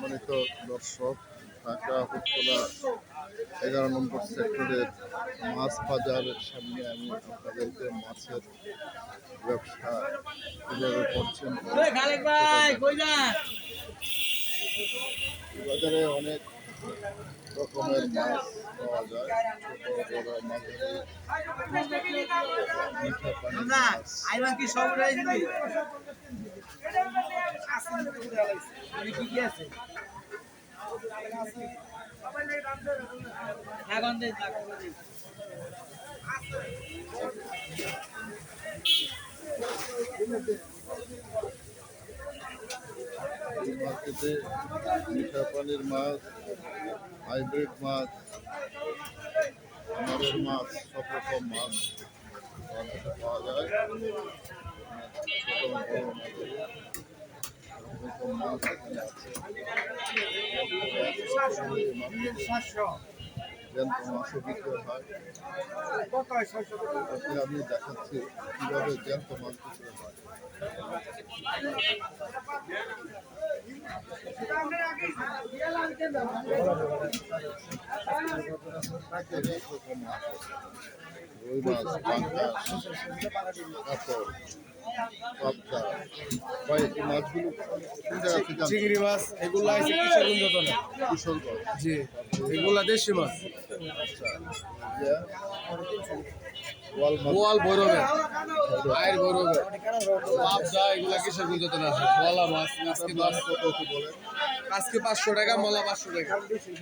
সম্মানিত দর্শক ঢাকা উত্তরা এগারো নম্বর সেক্টরের মাছ বাজারের সামনে আমি আপনাদেরকে মাছের ব্যবসা কীভাবে করছেন বাজারে অনেক রকমের মাছ পাওয়া যায় ছোট বড় মাঝারি মিঠা পানির মিঠা পানির মাছ হাইব্রিড মাছ মাছ সব রকম মাছ পাওয়া যায় আমি দেখাচ্ছি কীভাবে জ্যান্ত মাছ বিক্রি হয় চিংড়ি মাছ, এগুলো আছে কিশোরগঞ্জ জি, এগুলা দেশি মাছ। আছে। মাছ আজকে পাঁচশো টাকা, মলা পাঁচশো টাকা।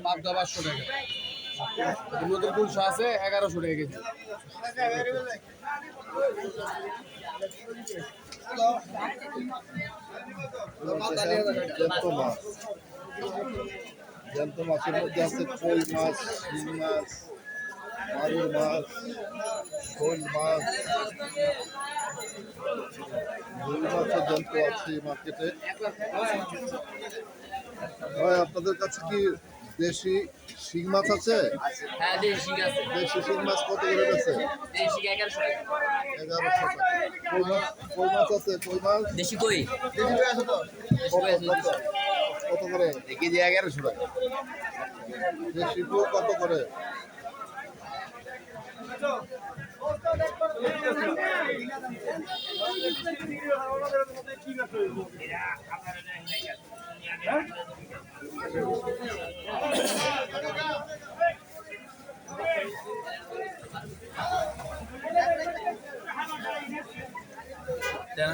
পাবদা পাঁচশো টাকা। নতুন কুলশো আছে, এগারোশো টাকা কেজি। জ্যান্ত মাছ জ্যান্ত মাছের মধ্যে আছে কই মাছ শিং মাছ মাগুর মাছ শোল মাছ রুই মাছও জ্যান্ত আছে মার্কেটে ভাই, আপনাদের কাছে কি দেশি শিং মাছ আছে? হ্যাঁ দেশি আছে। দেশি শিং মাছ কত করে দেশি টাকা। কই মাছ কই মাছ আছে? কই মাছ? দেশি কই? কত কত? কত করে? কেজি এগারোশো টাকা। দেশি কো কত করে?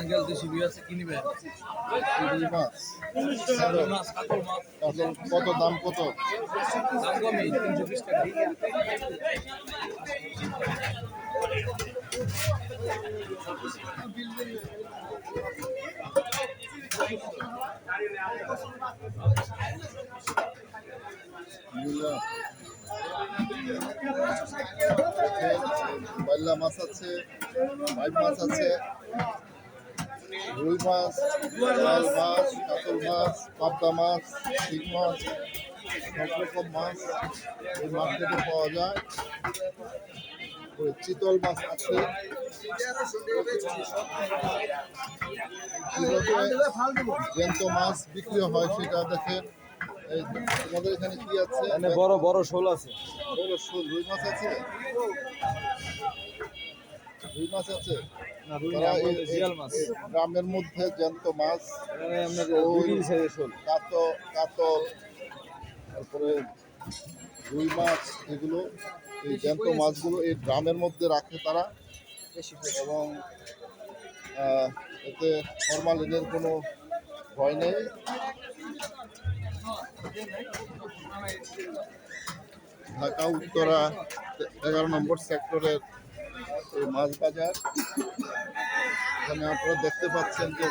তেনাঙ্গেল দেশি বিয়ে আছে কিনবে মাছ। কত দাম কত? দাম কমই তিনশো বিশ টাকা। মূলা মাছ আছে পাইপ মাছ আছে। রুই মাছ লাল মাছ কাতল মাছ পাবদা মাছ শিং মাছ সব রকম মাছ এই মার্কেটে পাওয়া যায়। চিতল মাছ আছে। জ্যান্ত মাছ বিক্রি হয় সেটা দেখেন এই তোমাদের এখানে কি আছে? বড় বড় শোল আছে। বড় শোল রুই মাছ আছে? রুই মাছ আছে? তারা গ্রামের মধ্যে জ্যান্ত মাছ কাতল কাতল তারপরে রুই মাছ এগুলো এই জ্যান্ত মাছগুলো এই ড্রামের মধ্যে রাখে তারা। এবং এতে ফরমালিনের কোনো ভয় নেই। ঢাকা উত্তরা এগারো নম্বর সেক্টরের এই মাছ বাজার। এখানে আপনারা দেখতে পাচ্ছেন যে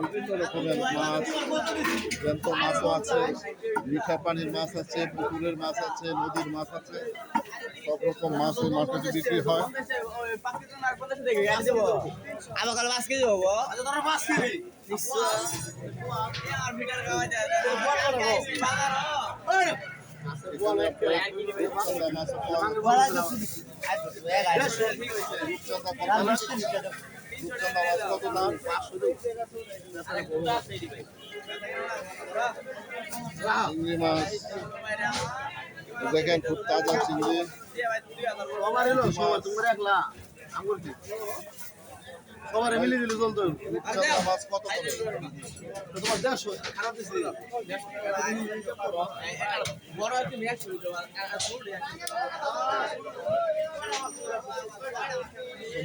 বিভিন্ন রকমের মাছ জ্যান্ত মাছও আছে মিঠা পানির মাছ আছে পুকুরের মাছ আছে নদীর মাছ আছে সব রকম মাছ এই মার্কেটে বিক্রি হয়। কাল মাছ চিংড়ি মাছ দেখেন খুব তাজা চিংড়ি সবার এলো সবার তোমরা একলা আঙ্গুর সবার মিলে দিলে চলতো মাছ কত তোমার দেড়শো খারাপ দিছি বড় একটু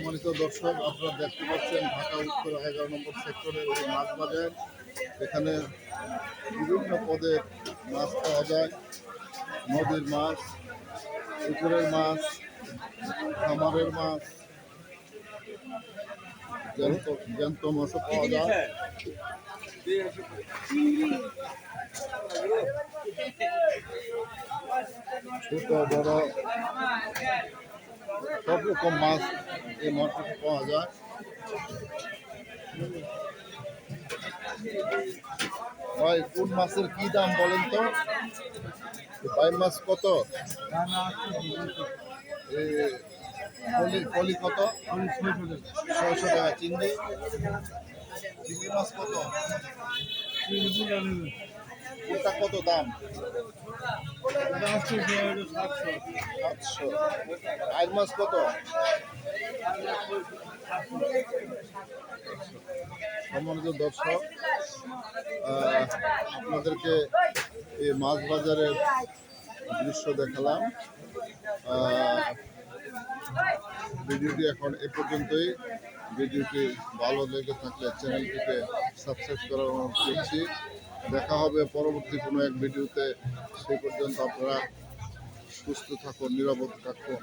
সম্মানিত দর্শক, আপনারা দেখতে পাচ্ছেন ঢাকা উত্তর এগারো নম্বর সেক্টরের এই মাছ বাজার। এখানে বিভিন্ন পদের মাছ পাওয়া যায়। নদীর মাছ, পুকুরের মাছ, খামারের মাছ, জ্যান্ত জ্যান্ত মাছও পাওয়া যায়। ছোট, বড় সব রকম মাছ এই মার্কেটে পাওয়া যায়। ভাই, কোন মাছের কি দাম বলেন তো? ভাই, মাছ কত? কলি কলি কত? ছয়শো টাকা চিংড়ি। চিংড়ি মাছ কত? ওটা কত দাম? সাতশো। মাছ কত? সম্মানিত দর্শক আপনাদেরকে এই মাছ বাজারের দৃশ্য দেখালাম। ভিডিওটি এখন এ পর্যন্তই। ভিডিওটি ভালো লেগে থাকলে চ্যানেলটিকে সাবস্ক্রাইব করার অনুরোধ করছি। দেখা হবে পরবর্তী কোনো এক ভিডিওতে। সেই পর্যন্ত আপনারা সুস্থ থাকুন নিরাপদ থাকুন।